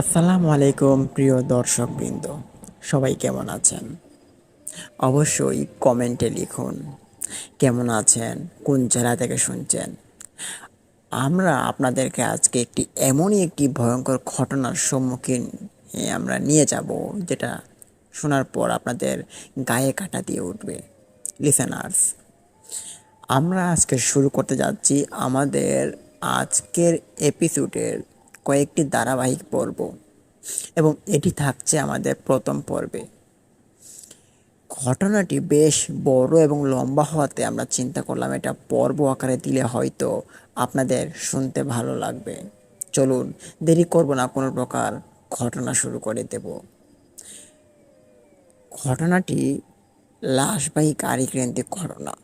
আসসালামু আলাইকুম, প্রিয় দর্শকবৃন্দ। সবাই কেমন আছেন? অবশ্যই কমেন্টে লিখুন, কেমন আছেন, কোন জেলা থেকে শুনছেন? আমরা আপনাদেরকে আজকে একটি এমনই একটি ভয়ঙ্কর ঘটনার সম্মুখীন আমরা নিয়ে যাব, যেটা শোনার পর আপনাদের গায়ে কাটা দিয়ে উঠবে। লিসেনার্স আমরা আজকে শুরু করতে যাচ্ছি আমাদের আজকের এপিসোডের কয়েকটি ধারাবাহিক পর্ব। এবং এটি থাকছে আমাদের প্রথম পর্বে। ঘটনাটি বেশ বড় এবং লম্বা হওয়াতে আমরা চিন্তা করলাম, এটা পর্ব আকারে দিলে হয়তো আপনাদের শুনতে ভালো লাগবে। চলুন, দেরি করব না, কোনো প্রকার ঘটনা শুরু করে দেব। ঘটনাটি লাশবাহী গাড়ি কেন্দ্রিক ঘটনা।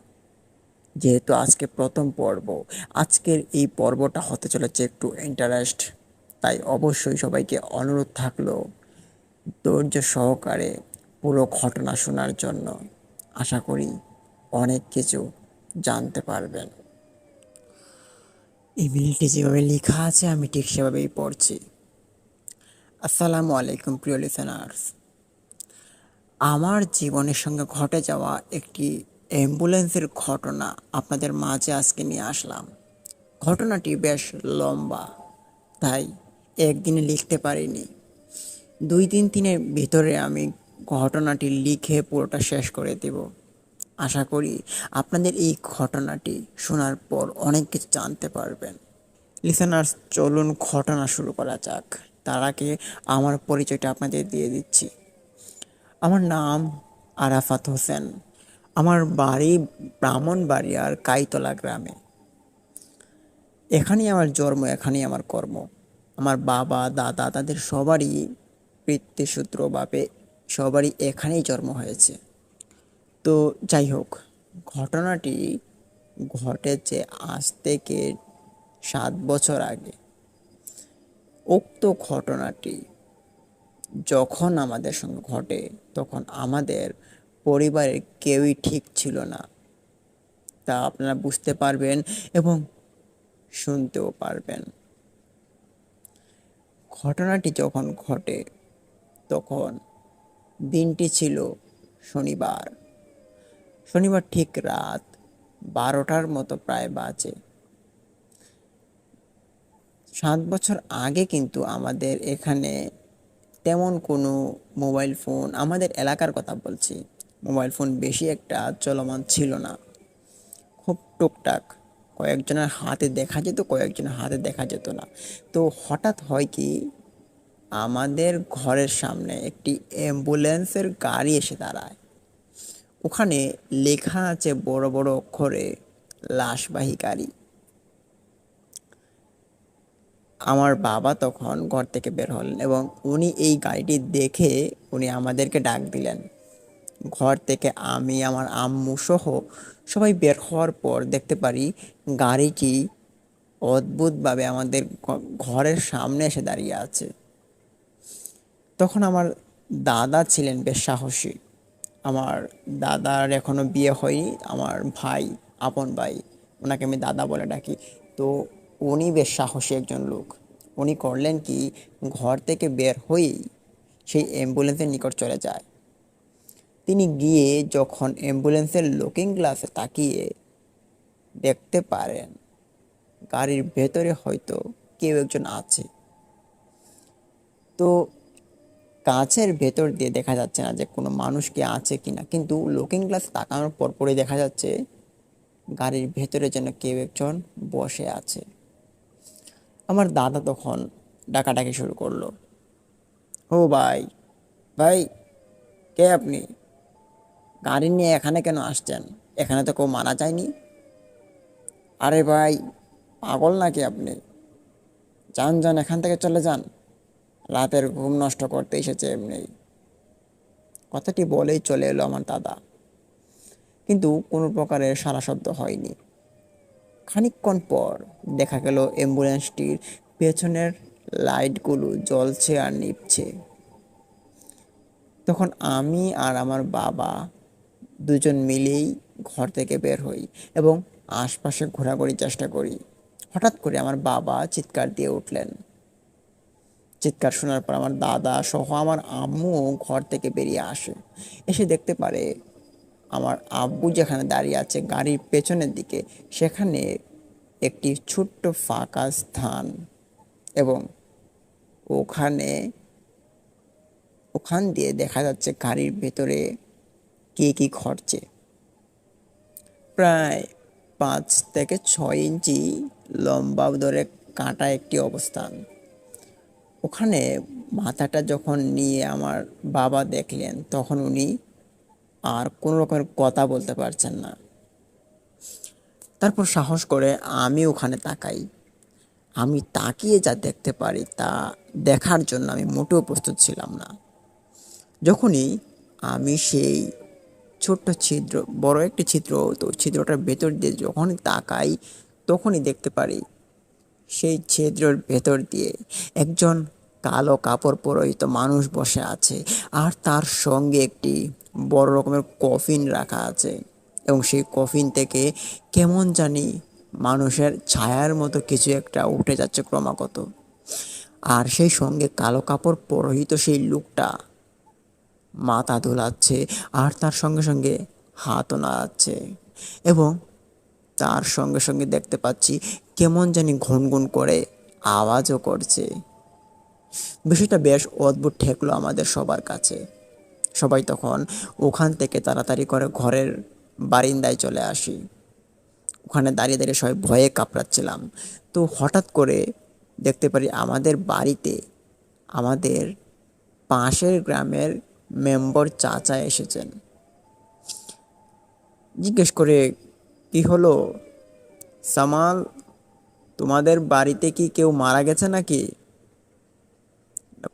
যেহেতু আজকে প্রথম পর্ব, আজকের এই পর্বটা হতে চলেছে একটু ইন্টারেস্ট তাই অবশ্যই সবাইকে অনুরোধ থাকল ধৈর্য সহকারে পুরো ঘটনা শোনার জন্য। আশা করি অনেক কিছু জানতে পারবেন। ইমেলটি যেভাবে লেখা আছে, আমি ঠিক সেভাবেই পড়ছি। আসসালামু আলাইকুম, প্রিয় লিসেনার্স আমার জীবনের সঙ্গে ঘটে যাওয়া একটি অ্যাম্বুলেন্সের ঘটনা আপনাদের মাঝে আজকে নিয়ে আসলাম। ঘটনাটি বেশ লম্বা, তাই একদিনে লিখতে পারিনি। দুই তিন দিনের ভিতরে আমি ঘটনাটি লিখে পুরোটা শেষ করে দেব। আশা করি আপনাদের এই ঘটনাটি শোনার পর অনেক কিছু জানতে পারবেন। লিসেনার্স, চলুন ঘটনা শুরু করা যাক। তার আগে আমার পরিচয়টা আপনাদের দিয়ে দিচ্ছি। আমার নাম আরাফাত হোসেন। আমার বাড়ি ব্রাহ্মণবাড়িয়ার কাইতলা গ্রামে। এখানেই আমার জন্ম, এখানেই আমার কর্ম। আমার বাবা, দাদা তাদের সবারই পিতৃসূত্রভাবে সবারই এখানেই জন্ম হয়েছে। তো যাই হোক, ঘটনাটি ঘটেছে আজ থেকে সাত বছর আগে। উক্ত ঘটনাটি যখন আমাদের সঙ্গে ঘটে, তখন আমাদের পরিবারের কেউই ঠিক ছিল না। তা আপনারা বুঝতে পারবেন এবং শুনতেও পারবেন। ঘটনাটি যখন ঘটে, তখন দিনটি ছিল শনিবার। শনিবার ঠিক রাত বারোটার মতো প্রায় বাজে। সাত বছর আগে কিন্তু আমাদের এখানে তেমন কোনো মোবাইল ফোন, আমাদের এলাকার কথা বলছি মোবাইল ফোন বেশি একটা চলমান ছিল না। খুব টুকটাক। কয়েকজনের হাতে দেখা যেত, কয়েকজনের হাতে দেখা যেত না। তো হঠাৎ হয় কি, আমাদের ঘরের সামনে একটি অ্যাম্বুলেন্সের গাড়ি এসে দাঁড়ায়। ওখানে লেখা আছে বড় বড় অক্ষরে, লাশবাহী গাড়ি। আমার বাবা তখন ঘর থেকে বের হলেন এবং উনি এই গাড়িটি দেখে উনি আমাদেরকে ডাক দিলেন। ঘর থেকে আমি, আমার আম্মু সহ সবাই বের হওয়ার পর দেখতে পারি গাড়িটি অদ্ভুতভাবে আমাদের ঘরের সামনে এসে দাঁড়িয়ে আছে। তখন আমার দাদা ছিলেন বেশ সাহসী। আমার দাদার এখনও বিয়ে হয়নি, আমার ভাই, আপন ভাই, ওনাকে আমি দাদা বলে ডাকি। তো উনি বেশ সাহসী একজন লোক। উনি করলেন কি, ঘর থেকে বের হয়েই সেই অ্যাম্বুলেন্সের নিকট চলে যায়। তিনি গিয়ে যখন অ্যাম্বুলেন্সের লুকিং গ্লাসে তাকিয়ে দেখতে পারেন, গাড়ির ভেতরে হয়তো কেউ একজন আছে। তো কাঁচের ভেতর দিয়ে দেখা যাচ্ছে না যে কোনো মানুষ কি আছে কি না, কিন্তু লুকিং গ্লাস তাকানোর পরপরই দেখা যাচ্ছে গাড়ির ভেতরে যেন কেউ একজন বসে আছে। আমার দাদা তখন ডাকাডাকি শুরু করল। ও ভাই ভাই, কে আপনি? গাড়ি নিয়ে এখানে কেন আসছেন? এখানে তো কেউ মারা যায়নি। আরে ভাই, পাগল নাকি আপনি? যান যান, এখান থেকে চলে যান। রাতের ঘুম নষ্ট করতে এসেছে এমনি। কথাটি বলেই চলে এলো আমার দাদা। কিন্তু কোনো প্রকারের সারা শব্দ হয়নি। খানিকক্ষণ পর দেখা গেল অ্যাম্বুলেন্সটির পেছনের লাইটগুলো জ্বলছে আর নিভছে। তখন আমি আর আমার বাবা দুজন মিলেই ঘর থেকে বের হই এবং আশপাশে ঘোরাঘুরির চেষ্টা করি। হঠাৎ করে আমার বাবা চিৎকার দিয়ে উঠলেন। চিৎকার শোনার পর আমার দাদা সহ আমার আম্মু ঘর থেকে বেরিয়ে আসে। এসে দেখতে পারে আমার আব্বু যেখানে দাঁড়িয়ে আছে গাড়ির পেছনের দিকে, সেখানে একটি ছোট্ট ফাঁকা স্থান এবং ওখানে, ওখান দিয়ে দেখা যাচ্ছে গাড়ির ভেতরে কে কী খরচে? প্রায় পাঁচ থেকে ছয় ইঞ্চি লম্বা ধরে কাটা একটি অবস্থান। ওখানে মাথাটা যখন নিয়ে আমার বাবা দেখলেন, তখন উনি আর কোনো রকমের কথা বলতে পারছেন না। তারপর সাহস করে আমি ওখানে তাকাই। আমি তাকিয়ে যা দেখতে পারি তা দেখার জন্য আমি মোটেও প্রস্তুত ছিলাম না। যখনই আমি সেই ছোট্ট ছিদ্র, বড় একটি ছিদ্র, তো ছিদ্রটার ভেতর দিয়ে যখনই তাকাই, তখনই দেখতে পারি সেই ছিদ্রর ভেতর দিয়ে একজন কালো কাপড় পরিহিত মানুষ বসে আছে আর তার সঙ্গে একটি বড় রকমের কফিন রাখা আছে এবং সেই কফিন থেকে কেমন জানি মানুষের ছায়ার মতো কিছু একটা উঠে যাচ্ছে ক্রমাগত। আর সেই সঙ্গে কালো কাপড় পরহিত সেই লোকটা মাথা দোলাচ্ছে আর তার সঙ্গে সঙ্গে হাতও নাড়াচ্ছে এবং তার সঙ্গে সঙ্গে দেখতে পাচ্ছি কেমন জানি ঘুনঘুন করে আওয়াজও করছে। বিষয়টা বেশ অদ্ভুত ঠেকলো আমাদের সবার কাছে। সবাই তখন ওখান থেকে তাড়াতাড়ি করে ঘরের বারিন্দায় চলে আসি। ওখানে দাঁড়িয়ে দাঁড়িয়ে সবাই ভয়ে কাঁপড়াচ্ছিলাম। তো হঠাৎ করে দেখতে পারি আমাদের বাড়িতে, আমাদের পাশের গ্রামের মেম্বর চাচা এসেছেন। জিজ্ঞেস করে, কি হলো? সামাল, তোমাদের বাড়িতে কি কেউ মারা গেছে নাকি?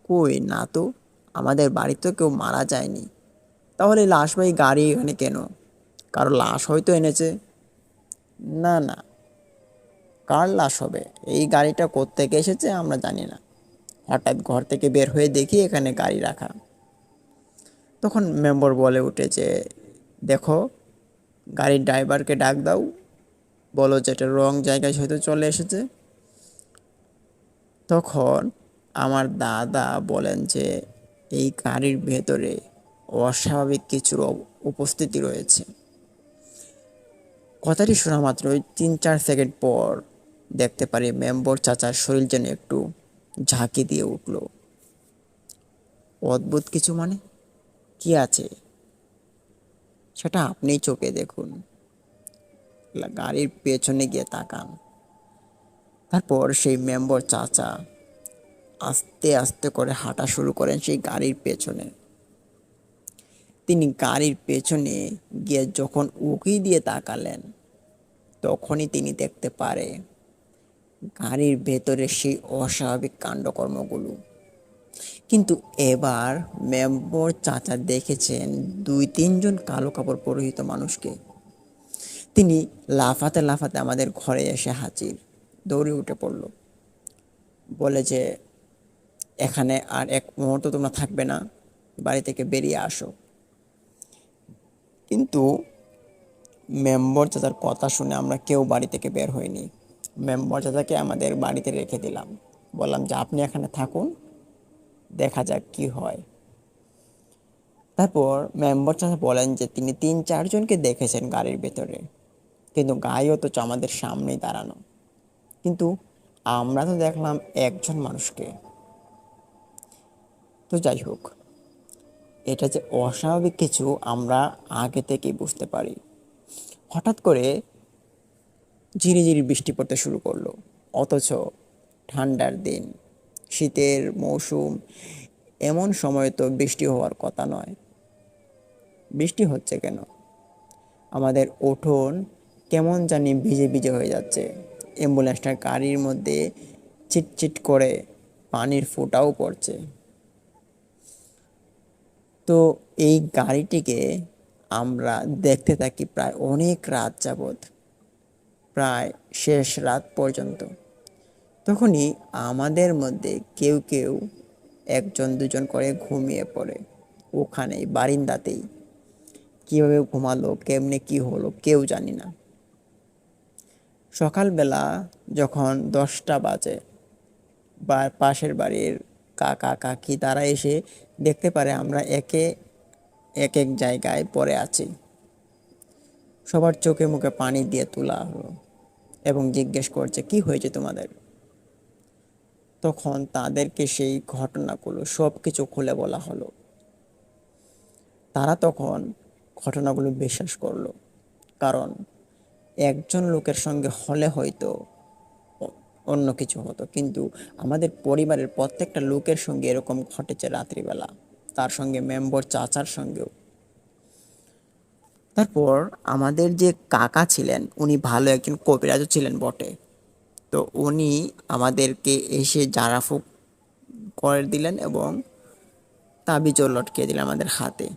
কই না তো, আমাদের বাড়িতে কেউ মারা যায়নি। তাহলে লাশ লাশবাহী গাড়ি এখানে কেন? কারও লাশ হয়তো এনেছে? না না। কার লাশ হবে? এই গাড়িটা কোত্থেকে এসেছে আমরা জানি না। হঠাৎ ঘর থেকে বের হয়ে দেখি এখানে গাড়ি রাখা। তখন মেম্বার বলে উঠে যে, দেখো, গাড়ির ড্রাইভারকে ডাক দাও। বলো যে এটা রং জায়গায় হয়তো চলে এসেছে। তখন আমার দাদা বলেন যে, এই গাড়ির ভেতরে অস্বাভাবিক কিছুর উপস্থিতি রয়েছে। কথাটি শোনা মাত্র ওই তিন চার সেকেন্ড পর দেখতে পারি মেম্বর চাচার শরীর যেন একটু ঝাঁকি দিয়ে উঠল। অদ্ভুত কিছু মানে? কি আছে? সেটা আপনি চোখে দেখুন। গাড়ির পেছনে গিয়ে তাকান। তারপর সেই মেম্বর চাচা আস্তে আস্তে করে হাঁটা শুরু করেন সেই গাড়ির পেছনে। তিনি গাড়ির পেছনে গিয়ে যখন উকি দিয়ে তাকালেন, তখনই তিনি দেখতে পারে, গাড়ির ভেতরে সেই অস্বাভাবিক কাণ্ডকর্মগুলো। কিন্তু এবার মেম্বর চাচা দেখেছেন দুই, তিনজন কালো কাপড় পরিহিত মানুষকে। তিনি লাফাতে লাফাতে আমাদের ঘরে এসে হাজির, দৌড়ে উঠে পড়ল। বলে যে, এখানে আর এক মুহূর্ত তোমরা থাকবে না, বাড়ি থেকে বেরিয়ে আসো। কিন্তু মেম্বর চাচার কথা শুনে আমরা কেউ বাড়ি থেকে বের হইনি। মেম্বর চাচাকে আমাদের বাড়িতে রেখে দিলাম। বললাম যে, আপনি এখানে থাকুন দেখা যাক কি হয়। তারপর মেম্বর চাচা বলেন যে তিনি তিন চারজনকে দেখেছেন গাড়ির ভেতরে, কিন্তু গায়ে অথচ আমাদের সামনেই দাঁড়ানো। কিন্তু আমরা তো দেখলাম একজন মানুষকে। তো যাই হোক, এটা যে অস্বাভাবিক কিছু আমরা আগে থেকেই বুঝতে পারি। হঠাৎ করে ঝিরিঝিরি বৃষ্টি পড়তে শুরু করল, অথচ ঠান্ডার দিন। শীতের মৌসুম, এমন সময় তো বৃষ্টি হওয়ার কথা নয়। বৃষ্টি হচ্ছে কেন? আমাদের উঠোন কেমন জানি ভিজে ভিজে হয়ে যাচ্ছে। অ্যাম্বুলেন্সটার গাড়ির মধ্যে চিটচিট করে পানির ফোঁটাও পড়ছে। তো এই গাড়িটিকে আমরা দেখতে থাকি প্রায় অনেক রাত যাবৎ, প্রায় শেষ রাত পর্যন্ত। তখনই আমাদের মধ্যে কেউ কেউ একজন দুজন করে ঘুমিয়ে পড়ে। ওখানেই, বারিন্দাতেই। কীভাবে ঘুমালো, কেমনে কি হলো, কেউ জানি না। সকালবেলা যখন দশটা বাজে, বা পাশের বাড়ির কাকা, কাকি তারা এসে দেখতে পারে আমরা একে এক এক জায়গায় পড়ে আছি। সবার চোখে মুখে পানি দিয়ে তোলা হলো এবং জিজ্ঞেস করছে, কি হয়েছে তোমাদের? তখন তাদেরকে সেই ঘটনাগুলো সব কিছু খুলে বলা হলো। তারা তখন ঘটনাগুলো বিশ্বাস করল। কারণ একজন লোকের সঙ্গে হলে হয়তো অন্য কিছু হতো। কিন্তু আমাদের পরিবারের প্রত্যেকটা লোকের সঙ্গে এরকম ঘটেছে রাত্রিবেলা। তার সঙ্গে মেম্বর চাচার সঙ্গেও। তারপর আমাদের যে কাকা ছিলেন, উনি ভালো একজন কবিরাজও ছিলেন বটে। তো উনি আমাদেরকে এসে জারাফুক করে দিলেন এবং তাবিজও লটকে দিলেন আমাদের হাতে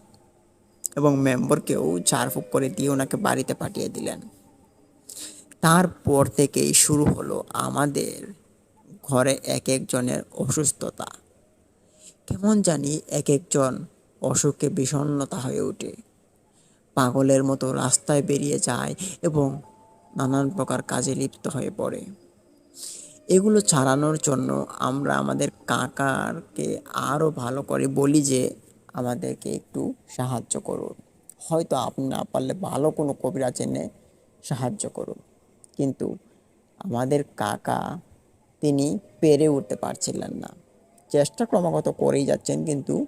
এবং মেম্বরকেও ঝাড়ফুঁক করে দিয়ে ওনাকে বাড়িতে পাঠিয়ে দিলেন। তারপর থেকেই শুরু হলো আমাদের ঘরে এক একজনের অসুস্থতা। কেমন জানি এক একজন অসুখে বিষণ্ণতা হয়ে ওঠে। পাগলের মতো রাস্তায় বেরিয়ে যায় এবং নানান প্রকার কাজে লিপ্ত হয়ে পড়ে। এগুলো ছাড়ানোর জন্য আমরা আমাদের কাকারকে আরও ভালো করে বলি যে আমাদেরকে একটু সাহায্য করুন। হয়তো আপনি না পারলে ভালো কোনো কবিরাজ এনে সাহায্য করুন। কিন্তু আমাদের কাকা, তিনি পেরে উঠতে পারছিলেন না। চেষ্টা ক্রমাগত করেই যাচ্ছেন, কিন্তু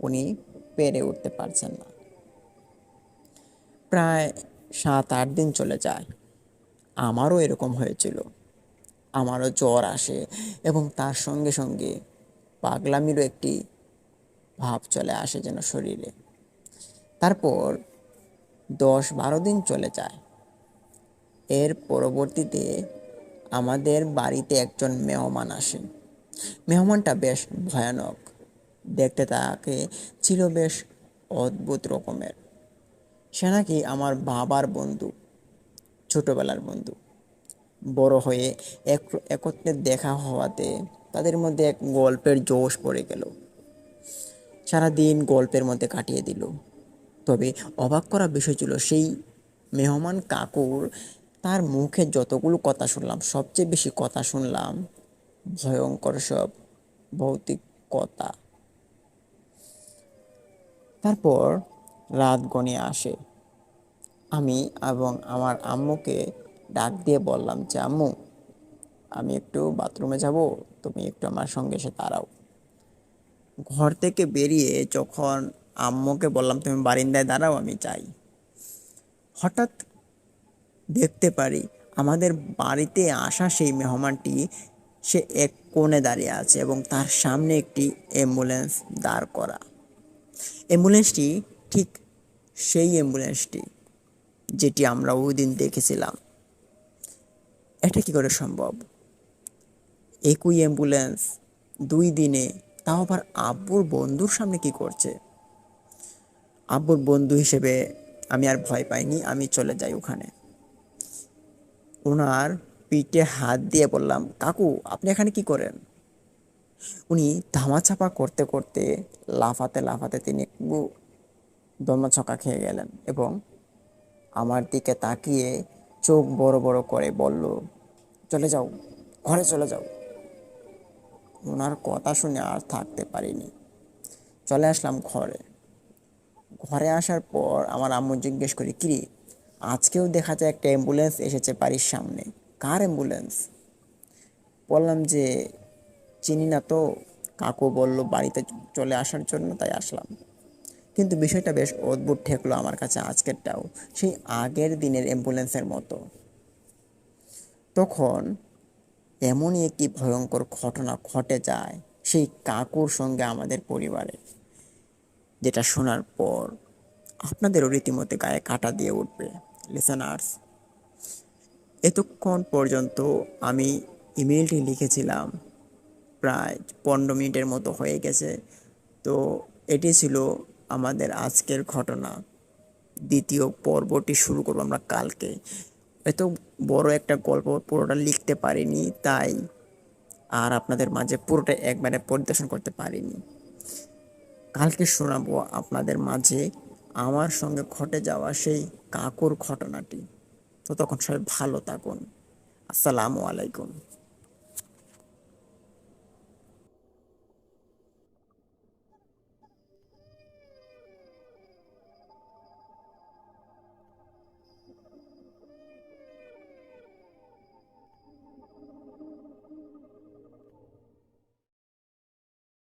উনি পেরে উঠতে পারছেন না। প্রায় সাত আট দিন চলে যায়। আমারও এরকম হয়েছিল। আমারও জ্বর আসে এবং তার সঙ্গে সঙ্গে পাগলামিরও একটি ভাব চলে আসে যেন শরীরে। তারপর দশ বারো দিন চলে যায়। এর পরবর্তীতে আমাদের বাড়িতে একজন মেহমান আসে। মেহমানটা বেশ ভয়ানক। দেখতে তাকে ছিল বেশ অদ্ভুত রকমের। সে নাকি আমার বাবার বন্ধু, ছোটবেলার বন্ধু। বড় হয়ে এক একত্রে দেখা হওয়াতে তাদের মধ্যে এক গল্পের জোশ পড়ে গেল। সারাদিন গল্পের মধ্যে কাটিয়ে দিল। তবে অবাক করা বিষয় ছিল, সেই মেহমান কাকুর তার মুখে যতগুলো কথা শুনলাম, সবচেয়ে বেশি কথা শুনলাম, ভয়ঙ্কর সব ভৌতিক কথা। তারপর রাত গণে আসে। আমি এবং আমার আম্মুকে ডাক দিয়ে বললাম, যে আম্মু, আমি একটু বাথরুমে যাব, তুমি একটু আমার সঙ্গে এসে দাঁড়াও। ঘর থেকে বেরিয়ে যখন আম্মুকে বললাম, তুমি বারিন্দায় দাঁড়াও, আমি চাই হঠাৎ দেখতে পারি আমাদের বাড়িতে আসা সেই মেহমানটি, সে এক কোণে দাঁড়িয়ে আছে এবং তার সামনে একটি অ্যাম্বুলেন্স দাঁড় করা। অ্যাম্বুলেন্সটি ঠিক সেই অ্যাম্বুলেন্সটি, যেটি আমরা ওই দিন দেখেছিলাম। এটা কি করে সম্ভব? একই অ্যাম্বুলেন্স, দুই দিনে, তাও আবার আব্বুর বন্ধুর সামনে কি করছে? আব্বুর বন্ধু হিসেবে আমি আর ভয় পাইনি, আমি চলে যাই ওখানে। ওনার পিঠে হাত দিয়ে বললাম, কাকু, আপনি এখানে কি করেন? উনি ধামাচাপা করতে করতে লাফাতে লাফাতে তিনি একটু ছকা খেয়ে গেলেন এবং আমার দিকে তাকিয়ে চোখ বড় বড় করে বলল চলে যাও, ঘরে চলে যাও। ওনার কথা শুনে আর থাকতে পারিনি। চলে আসলাম ঘরে। ঘরে আসার পর আমার আম্মু জিজ্ঞেস করি, কিরে, আজকেও দেখা যায় একটা অ্যাম্বুলেন্স এসেছে বাড়ির সামনে। কার অ্যাম্বুলেন্স বললাম যে, চিনি না তো। কাকু বলল, বাড়িতে চলে আসার জন্য তাই আসলাম। কিন্তু বিষয়টা বেশ অদ্ভুত ঠেকলো আমার কাছে আজকেরটাও। সেই আগের দিনের অ্যাম্বুলেন্সের মতো। তখন এমনই একটি ভয়ঙ্কর ঘটনা ঘটে যায় সেই কাকুর সঙ্গে আমাদের পরিবারে যেটা শোনার পর আপনাদেরও রীতিমতো গায়ে কাটা দিয়ে উঠবে লিসেনার্স এতক্ষণ পর্যন্ত আমি ইমেলটি লিখেছিলাম, প্রায় পনেরো মিনিটের মতো হয়ে গেছে। তো এটি ছিল আমাদের আজকের ঘটনা। দ্বিতীয় পর্বটি শুরু করব আমরা কালকে। এত বড় একটা গল্প পুরোটা লিখতে পারিনি, তাই আর আপনাদের মাঝে পুরোটা একবারে পরিদর্শন করতে পারিনি। কালকে শোনাবো আপনাদের মাঝে আমার সঙ্গে ঘটে যাওয়া সেই কাকুর ঘটনাটি। তো তখন সবাই ভালো থাকুন। আসসালামু আলাইকুম।